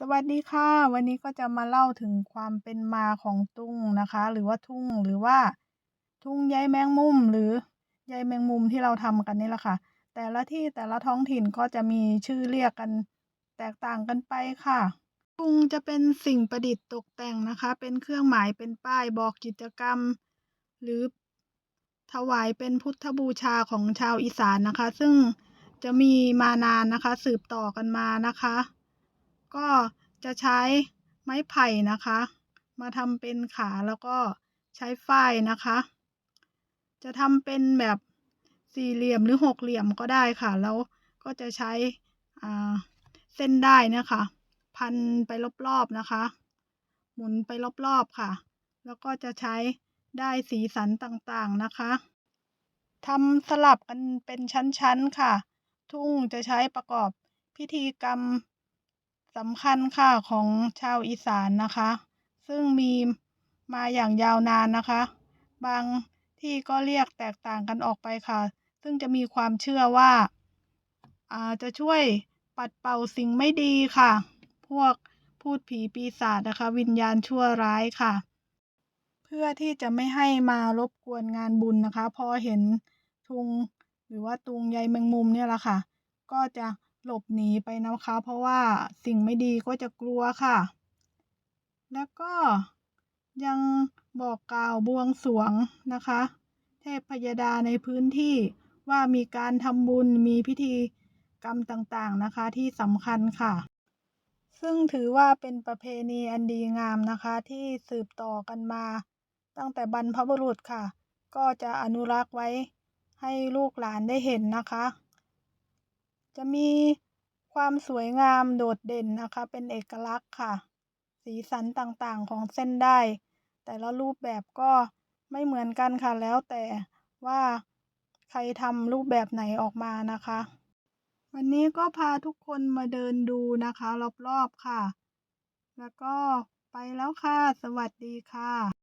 สวัสดีค่ะ วันนี้ก็จะมาเล่าถึงความเป็นมาของตุ้งนะคะ หรือว่าทุ่งหรือว่า ทุ่งใยแมงมุม หรือใยแมงมุมที่เราทำกันนี่แหละค่ะ แต่ละที่แต่ละท้องถิ่นก็จะมีชื่อเรียกกันแตกต่างกันไปค่ะ ทุ่งจะเป็นสิ่งประดิษฐ์ตกแต่งนะคะ เป็นเครื่องหมายเป็นป้ายบอกกิจกรรม หรือถวายเป็นพุทธบูชาของชาวอีสานนะคะ ซึ่งจะมีมานานนะคะ สืบต่อกันมานะคะ ก็จะใช้ไม้ไผ่นะคะ มาทำเป็นขาแล้วก็ใช้ฝ้ายนะคะ จะทำเป็นแบบสี่เหลี่ยมหรือหกเหลี่ยมก็ได้ค่ะ แล้วก็จะใช้เส้นได้นะคะ พันไปรอบๆนะคะ หมุนไปรอบๆค่ะ แล้วก็จะใช้ได้สีสันต่างๆนะคะทำสลับกันเป็นชั้นๆค่ะ ทุ่งจะใช้ประกอบพิธีกรรม สำคัญค่ะของชาวอีสานนะคะ ซึ่งมีมาอย่างยาวนานนะคะ บางที่ก็เรียกแตกต่างกันออกไปค่ะ ซึ่งจะมีความเชื่อว่าอ่าจะช่วยปัดเป่าสิ่งไม่ดีค่ะ พวกพูดผีปีศาจนะคะ วิญญาณชั่วร้ายค่ะ เพื่อที่จะไม่ให้มารบกวนงานบุญนะคะ พอเห็นทุงหรือว่าตุงใยแมงมุมเนี่ยแหละค่ะ ก็จะ หลบหนีไปนะคะ เพราะว่าสิ่งไม่ดีก็จะกลัวค่ะ แล้วก็ยังบอกกล่าวบวงสวงนะคะ เทพพยดาในพื้นที่ว่ามีการทำบุญมีพิธีกรรมต่างๆนะคะที่สำคัญค่ะ ซึ่งถือว่าเป็นประเพณีอันดีงามนะคะ ที่สืบต่อกันมา ตั้งแต่บรรพบุรุษค่ะ ก็จะอนุรักษ์ไว้ให้ลูกหลานได้เห็นนะคะ จะมีความสวยงามโดดเด่นนะคะ เป็นเอกลักษณ์ค่ะ สีสันต่างๆของเส้นได้ แต่ละรูปแบบก็ไม่เหมือนกันค่ะ แล้วแต่ว่าใครทำรูปแบบไหนออกมานะคะ วันนี้ก็พาทุกคนมาเดินดูนะคะ รอบๆค่ะ แล้วก็ไปแล้วค่ะ สวัสดีค่ะ